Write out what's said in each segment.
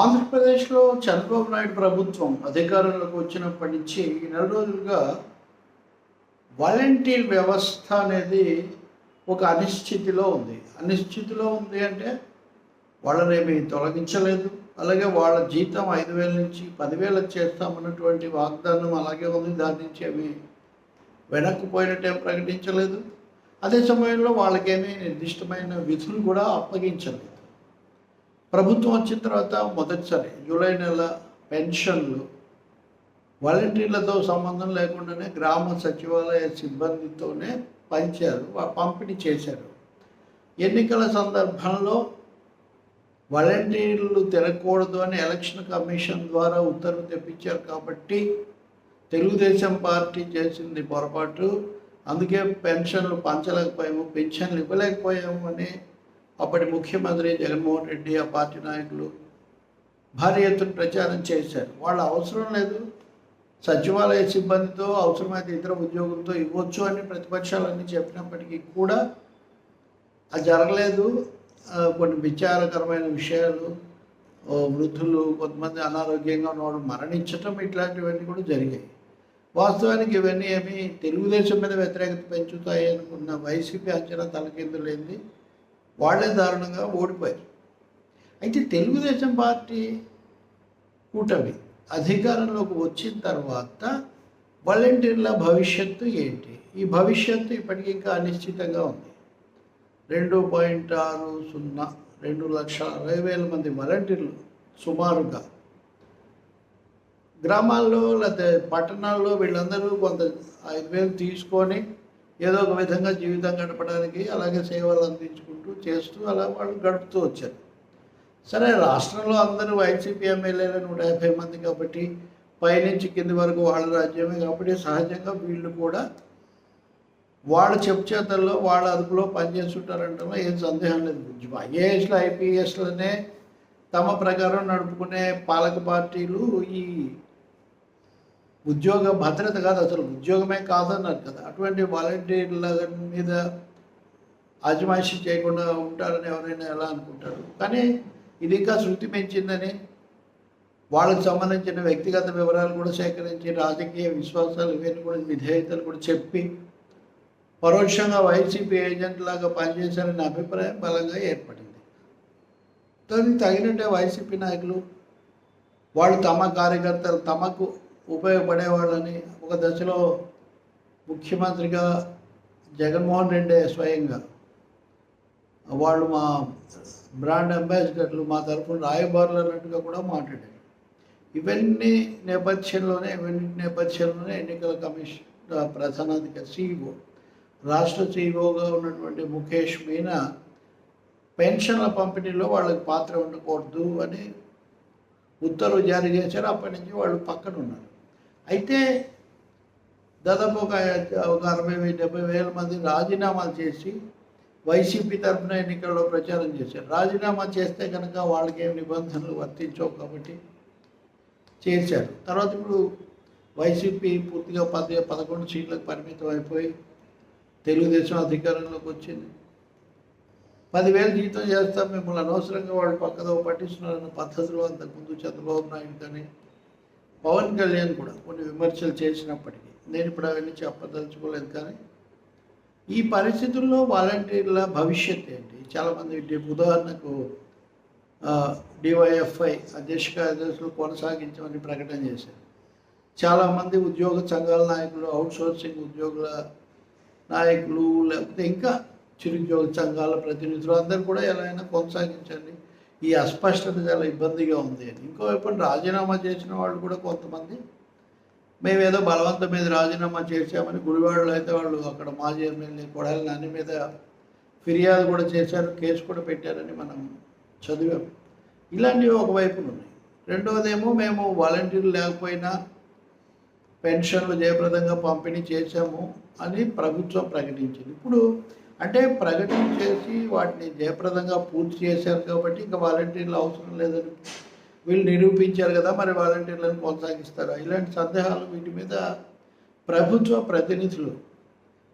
ఆంధ్రప్రదేశ్లో చంద్రబాబు నాయుడు ప్రభుత్వం అధికారంలోకి వచ్చినప్పటి నుంచి నెల రోజులుగా వాలంటీర్ వ్యవస్థ అనేది ఒక అనిశ్చితిలో ఉంది. అనిశ్చితిలో ఉంది అంటే వాళ్ళనేమి తొలగించలేదు. అలాగే వాళ్ళ జీతం ఐదు వేల నుంచి పదివేలకు చేస్తామన్నటువంటి వాగ్దానం అలాగే ఉంది. దాని నుంచి ఏమి వెనక్కి ప్రకటించలేదు. అదే సమయంలో వాళ్ళకేమీ నిర్దిష్టమైన విధులు కూడా అప్పగించలేదు. ప్రభుత్వం వచ్చిన తర్వాత మొదటిసారి జూలై నెల పెన్షన్లు వాలంటీర్లతో సంబంధం లేకుండానే గ్రామ సచివాలయ సిబ్బందితోనే పంచారు పంపిణీ చేశారు. ఎన్నికల సందర్భంలో వాలంటీర్లు తిరగకూడదు అని ఎలక్షన్ కమిషన్ ద్వారా ఉత్తర్వు తెప్పించారు కాబట్టి తెలుగుదేశం పార్టీ చేసింది పొరపాటు. అందుకే పెన్షన్లు పంచలేకపోయాము పెన్షన్లు ఇవ్వలేకపోయాము అని అప్పటి ముఖ్యమంత్రి జగన్మోహన్ రెడ్డి ఆ పార్టీ నాయకులు భారీ ఎత్తున ప్రచారం చేశారు. వాళ్ళ అవసరం లేదు. సచివాలయ సిబ్బందితో అవసరమైతే ఇతర ఉద్యోగులతో ఇవ్వచ్చు అని ప్రతిపక్షాలన్నీ చెప్పినప్పటికీ కూడా అది జరగలేదు. కొన్ని విచారకరమైన విషయాలు వృద్ధులు కొంతమంది అనారోగ్యంగా ఉన్నవాడు మరణించటం ఇట్లాంటివన్నీ కూడా జరిగాయి. వాస్తవానికి ఇవన్నీ ఏమి తెలుగుదేశం మీద వ్యతిరేకత పెంచుతాయి అనుకున్న వైసీపీ అంచనా తలకిందులేంది. వాళ్ళే దారుణంగా ఓడిపోయారు. అయితే తెలుగుదేశం పార్టీ కూటమి అధికారంలోకి వచ్చిన తర్వాత వాలంటీర్ల భవిష్యత్తు ఏంటి? ఈ భవిష్యత్తు ఇప్పటికీ ఇంకా అనిశ్చితంగా ఉంది. రెండు పాయింట్ ఆరు సున్నా రెండు లక్షల అరవై వేల మంది వాలంటీర్లు సుమారుగా గ్రామాల్లో లేకపోతే పట్టణాల్లో వీళ్ళందరూ కొంత ఐదు వేలు తీసుకొని ఏదో ఒక విధంగా జీవితం గడపడానికి అలాగే సేవలు అందించుకుంటూ చేస్తూ అలా వాళ్ళు గడుపుతూ వచ్చారు. సరే రాష్ట్రంలో అందరూ వైసీపీ ఎమ్మెల్యేలు నూట యాభై మంది కాబట్టి పైనుంచి కింది వరకు వాళ్ళ రాజ్యమే కాబట్టి సహజంగా వీళ్ళు కూడా వాళ్ళ చెప్పు చేతల్లో వాళ్ళ అదుపులో పనిచేస్తుంటారంటే ఏం సందేహం లేదు. ఐఏఎస్లు ఐపీఎస్లనే తమ ప్రకారం నడుపుకునే పాలక పార్టీలు ఈ ఉద్యోగ భద్రత కాదు అసలు ఉద్యోగమే కాదన్నారు కదా. అటువంటి వాలంటీర్ల మీద ఆజమాయిషి చేయకుండా ఉంటారని ఎవరైనా ఎలా అనుకుంటారు? కానీ ఇది ఇంకా శృతి పెంచిందని వాళ్ళకి సంబంధించిన వ్యక్తిగత వివరాలు కూడా సేకరించి రాజకీయ విశ్వాసాలు ఇవన్నీ కూడా విధేయతలు కూడా చెప్పి పరోక్షంగా వైసీపీ ఏజెంట్ లాగా పనిచేశారనే అభిప్రాయం బలంగా ఏర్పడింది. దానికి తగినట్టే వైసీపీ నాయకులు వాళ్ళు తమ కార్యకర్తలు తమకు ఉపయోగపడే వాళ్ళని ఒక దశలో ముఖ్యమంత్రిగా జగన్మోహన్ రెడ్డి స్వయంగా. వాళ్ళు మా బ్రాండ్ అంబాసిడర్లు మా తరఫున రాయబారులు అన్నట్టుగా కూడా మాట్లాడారు. ఇవన్నీ నేపథ్యంలోనే ఇవన్నీ నేపథ్యంలోనే ఎన్నికల కమిషన్ ప్రధానాధికారి సిఇఓ రాష్ట్ర సిఇఓగా ఉన్నటువంటి ముఖేష్ మీనా పెన్షన్ల పంపిణీలో వాళ్ళకి పాత్ర ఉండకూడదు అని ఉత్తర్వు జారీ చేశారు. అప్పటి నుంచి వాళ్ళు పక్కన ఉన్నారు అయితే దాదాపు ఒక ఒక అరవై వేల డెబ్బై వేల మంది రాజీనామాలు చేసి వైసీపీ తరఫున ఎన్నికల్లో ప్రచారం చేశారు. రాజీనామా చేస్తే కనుక వాళ్ళకి ఏం నిబంధనలు వర్తించవు కాబట్టి చేశారు. తర్వాత ఇప్పుడు వైసీపీ పూర్తిగా పది పదకొండు సీట్లకు పరిమితం అయిపోయి తెలుగుదేశం అధికారంలోకి వచ్చింది. పదివేల జీతం చేస్తాం మిమ్మల్ని అనవసరంగా వాళ్ళు పక్కదో పట్టిస్తున్నారన్న పద్ధతిలో అంతకుముందు చంద్రబాబు నాయుడు కానీ పవన్ కళ్యాణ్ కూడా కొన్ని విమర్శలు చేసినప్పటికీ నేను ఇప్పుడు అవన్నీ చెప్పదలుచుకోలేదు కానీ ఈ పరిస్థితుల్లో వాలంటీర్ల భవిష్యత్ ఏంటి? చాలామంది ఉదాహరణకు డివైఎఫ్ఐ అధ్యక్ష కార్యదర్శులు కొనసాగించమని ప్రకటన చేశారు. చాలామంది ఉద్యోగ సంఘాల నాయకులు అవుట్సోర్సింగ్ ఉద్యోగుల నాయకులు లేకపోతే ఇంకా చిరుద్యోగ సంఘాల ప్రతినిధులు అందరూ కూడా ఎలా అయినా కొనసాగించండి. ఈ అస్పష్టత చాలా ఇబ్బందిగా ఉంది అని. ఇంకోవైపు రాజీనామా చేసిన వాళ్ళు కూడా కొంతమంది మేమేదో బలవంతం మీద రాజీనామా చేశామని గుడివాడలో అయితే వాళ్ళు అక్కడ మాజీ ఎమ్మెల్యే కొడాలి నాని మీద ఫిర్యాదు కూడా చేశారు కేసు కూడా పెట్టారని మనం చదివాం. ఇలాంటివి ఒకవైపున ఉన్నాయి. రెండవదేమో మేము వాలంటీర్లు లేకపోయినా పెన్షన్లు జయప్రదంగా పంపిణీ చేశాము అని ప్రభుత్వం ప్రకటించింది. ఇప్పుడు అంటే ప్రకటన చేసి వాటిని జయప్రదంగా పూర్తి చేశారు కాబట్టి ఇంకా వాలంటీర్లు అవసరం లేదని వీళ్ళు నిరూపించారు కదా మరి వాలంటీర్లను కొనసాగిస్తారా? ఇలాంటి సందేహాలు వీటి మీద ప్రభుత్వ ప్రతినిధులు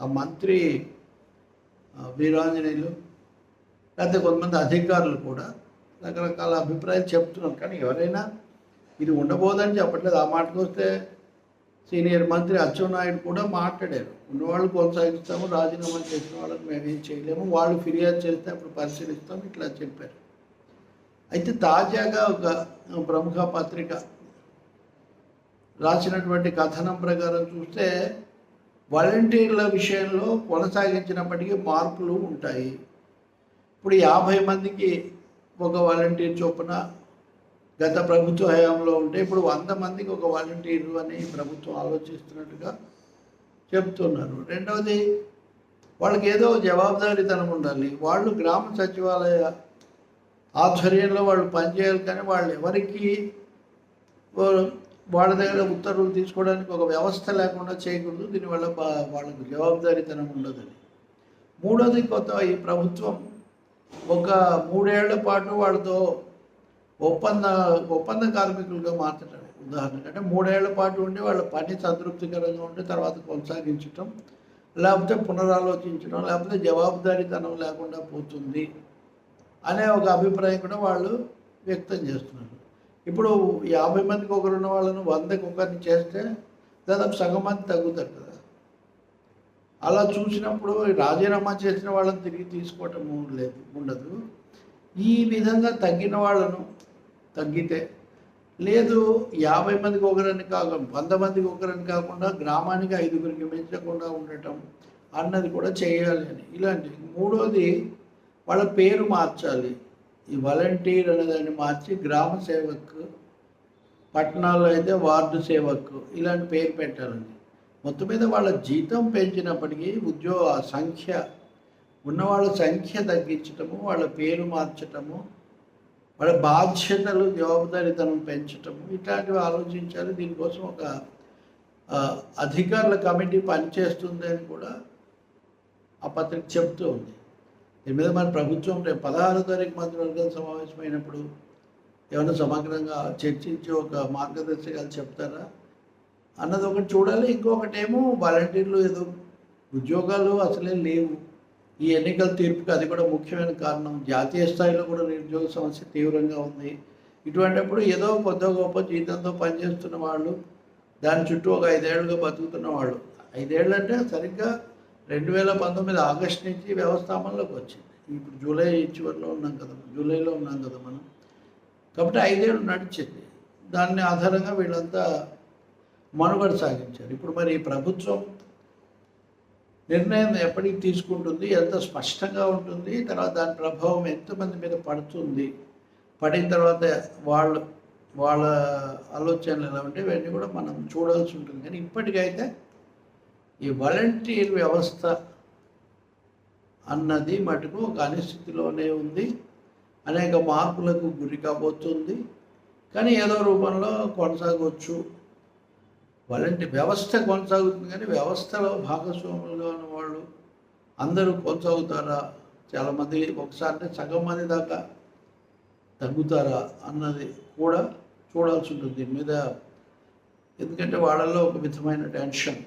ఆ మంత్రి వీరాంజనేయులు లేకపోతే కొంతమంది అధికారులు కూడా రకరకాల అభిప్రాయాలు చెప్తున్నారు. కానీ ఎవరైనా ఇది ఉండబోదని చెప్పట్లేదు. ఆ మాటకు వస్తే సీనియర్ మంత్రి అచ్చెన్నాయుడు కూడా మాట్లాడారు. ఉన్నవాళ్ళు కొనసాగిస్తాము రాజీనామా చేసిన వాళ్ళకి మేమేం చేయలేము వాళ్ళు ఫిర్యాదు చేస్తే అప్పుడు పరిశీలిస్తాం ఇట్లా చెప్పారు. అయితే తాజాగా ఒక ప్రముఖ పత్రిక రాసినటువంటి కథనం ప్రకారం చూస్తే వాలంటీర్ల విషయంలో కొనసాగించినప్పటికీ మార్పులు ఉంటాయి. ఇప్పుడు యాభై మందికి ఒక వాలంటీర్ చొప్పున గత ప్రభుత్వ హయాంలో ఉంటే ఇప్పుడు వంద మందికి ఒక వాలంటీర్లు అని ప్రభుత్వం ఆలోచిస్తున్నట్టుగా చెప్తున్నారు రెండవది వాళ్ళకి ఏదో జవాబుదారీతనం ఉండాలి. వాళ్ళు గ్రామ సచివాలయ ఆధ్వర్యంలో వాళ్ళు పనిచేయాలి కానీ వాళ్ళు ఎవరికి వాళ్ళ దగ్గర ఉత్తర్వులు తీసుకోవడానికి ఒక వ్యవస్థ లేకుండా చేయకూడదు. దీనివల్ల వాళ్ళకు జవాబుదారీతనం ఉండదని మూడోది కొత్త ఈ ప్రభుత్వం ఒక మూడేళ్ళ పాటు వాళ్ళతో ఒప్పంద ఒప్పంద కార్మికులుగా మార్చడం ఉదాహరణకు అంటే మూడేళ్ళ పాటు ఉండి వాళ్ళ పని సంతృప్తికరంగా ఉండి తర్వాత కొనసాగించటం లేకపోతే పునరాలోచించడం లేకపోతే జవాబుదారీతనం లేకుండా పోతుంది అనే ఒక అభిప్రాయం కూడా వాళ్ళు వ్యక్తం చేస్తున్నారు. ఇప్పుడు యాభై మందికి ఒకరు ఉన్న వాళ్ళను వందకి ఒకరిని చేస్తే దాదాపు సగం మంది తగ్గుతారు కదా. అలా చూసినప్పుడు రాజీనామా చేసిన వాళ్ళని తిరిగి తీసుకోవటం లేదు ఉండదు. ఈ విధంగా తగ్గిన వాళ్ళను తగ్గితే. లేదు యాభై మందికి ఒకరని కాకుండా వంద మందికి ఒకరని కాకుండా గ్రామానికి ఐదుగురికి మించకుండా ఉండటం అన్నది కూడా చేయాలి అని. ఇలాంటి మూడోది వాళ్ళ పేరు మార్చాలి. ఈ వాలంటీర్ అనేదాన్ని మార్చి గ్రామ సేవక్ పట్టణాల్లో అయితే వార్డు సేవక్ ఇలాంటి పేరు పెట్టాలండి. మొత్తం మీద వాళ్ళ జీతం పెంచినప్పటికీ ఉద్యోగ సంఖ్య ఉన్నవాళ్ళ సంఖ్య తగ్గించటము వాళ్ళ పేరు మార్చటము వాళ్ళ బాధ్యతలు జవాబుదారీతనం పెంచటం ఇట్లాంటివి ఆలోచించాలి. దీనికోసం ఒక అధికారుల కమిటీ పనిచేస్తుంది అని కూడా ఆ పత్రిక చెప్తూ ఉంది. దీని మీద మన ప్రభుత్వం రేపు పదహారో తారీఖు మంత్రివర్గం సమావేశమైనప్పుడు ఏమైనా సమగ్రంగా చర్చించి ఒక మార్గదర్శకాలు చెప్తారా? అన్నది ఒకటి చూడాలి. ఇంకొకటి ఏమో వాలంటీర్లు ఏదో ఉద్యోగాలు అసలే లేవు. ఈ ఎన్నికల తీర్పుకి అది కూడా ముఖ్యమైన కారణం. జాతీయ స్థాయిలో కూడా నిరుద్యోగ సమస్య తీవ్రంగా ఉంది. ఇటువంటిప్పుడు ఏదో కొద్ది గొప్ప జీతంతో పనిచేస్తున్న వాళ్ళు దాని చుట్టూ ఒక ఐదేళ్ళుగా బతుకుతున్న వాళ్ళు. ఐదేళ్ళు అంటే సరిగ్గా రెండు వేల పంతొమ్మిది ఆగస్టు నుంచి వ్యవస్థాపనలోకి వచ్చింది. ఇప్పుడు జూలై చివరిలో ఉన్నాం కదా జూలైలో ఉన్నాం కదా మనం. కాబట్టి ఐదేళ్ళు నడిచింది. దాన్ని ఆధారంగా వీళ్ళంతా మనుగడ సాగించారు. ఇప్పుడు మరి ఈ ప్రభుత్వం నిర్ణయం ఎప్పటికి తీసుకుంటుంది? ఎంత స్పష్టంగా ఉంటుంది? తర్వాత దాని ప్రభావం ఎంతమంది మీద పడుతుంది? పడిన తర్వాత వాళ్ళు వాళ్ళ ఆలోచనలు ఎలా ఉంటే ఇవన్నీ కూడా మనం చూడాల్సి ఉంటుంది. కానీ ఇప్పటికైతే ఈ వాలంటీర్ వ్యవస్థ అన్నది మటుకు ఒక అనిస్థితిలోనే ఉంది. అనేక మార్పులకు గురి కాబోతుంది. కానీ ఏదో రూపంలో కొనసాగవచ్చు వాళ్ళంటి వ్యవస్థ కొనసాగుతుంది కానీ వ్యవస్థలో భాగస్వాములుగా ఉన్న వాళ్ళు అందరూ కొనసాగుతారా? చాలామంది ఒకసారి అంటే సగం మంది దాకా తగ్గుతారా అన్నది కూడా చూడాల్సి ఉంటుంది. దీని మీద ఎందుకంటే వాళ్ళల్లో ఒక విధమైన టెన్షన్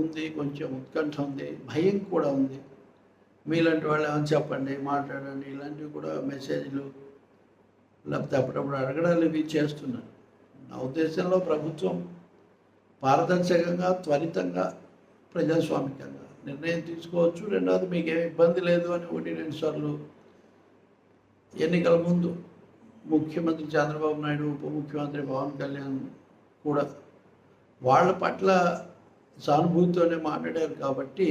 ఉంది కొంచెం ఉత్కంఠ ఉంది భయం కూడా ఉంది. మీలాంటి వాళ్ళు ఏమని చెప్పండి మాట్లాడండి ఇలాంటివి కూడా మెసేజ్లు లేకపోతే అప్పుడప్పుడు అడగడాలు ఇవి చేస్తున్నారు. నా ఉద్దేశంలో ప్రభుత్వం పారదర్శకంగా త్వరితంగా ప్రజాస్వామికంగా నిర్ణయం తీసుకోవచ్చు. రెండవది మీకు ఏమి ఇబ్బంది లేదు అని ఒకటి రెండు సార్లు ఎన్నికల ముందు ముఖ్యమంత్రి చంద్రబాబు నాయుడు ఉప ముఖ్యమంత్రి పవన్ కళ్యాణ్ కూడా వాళ్ళ పట్ల సానుభూతితోనే మాట్లాడారు కాబట్టి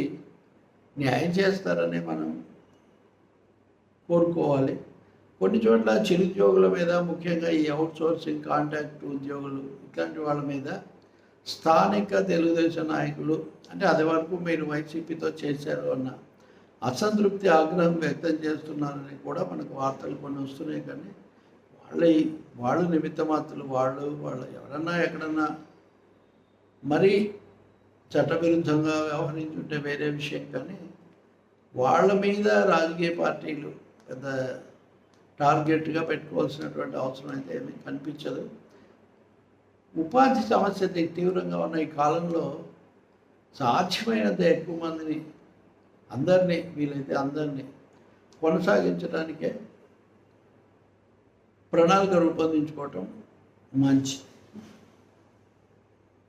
న్యాయం చేస్తారని మనం కోరుకోవాలి. కొన్ని చోట్ల చిరుద్యోగుల మీద ముఖ్యంగా ఈ అవుట్ సోర్సింగ్ కాంట్రాక్ట్ ఉద్యోగులు ఇట్లాంటి వాళ్ళ మీద స్థానిక తెలుగుదేశం నాయకులు అంటే అది వరకు మీరు వైసీపీతో చేశారు అన్న అసంతృప్తి ఆగ్రహం వ్యక్తం చేస్తున్నారని కూడా మనకు వార్తలు కొన్ని వస్తున్నాయి కానీ వాళ్ళ వాళ్ళు నిమిత్తమాత్రులు వాళ్ళు వాళ్ళు ఎవరన్నా ఎక్కడన్నా మరీ చట్టవిరుద్ధంగా వ్యవహరించుంటే వేరే విషయం కానీ వాళ్ళ మీద రాజకీయ పార్టీలు పెద్ద టార్గెట్గా పెట్టుకోవాల్సినటువంటి అవసరం అయితే ఏమీ కనిపించదు. ఉపాధి సమస్య తీవ్రంగా ఉన్న ఈ కాలంలో సాధ్యమైనంత ఎక్కువ మందిని అందరినీ వీలైతే అందరినీ కొనసాగించడానికే ప్రణాళిక రూపొందించుకోవటం మంచిది.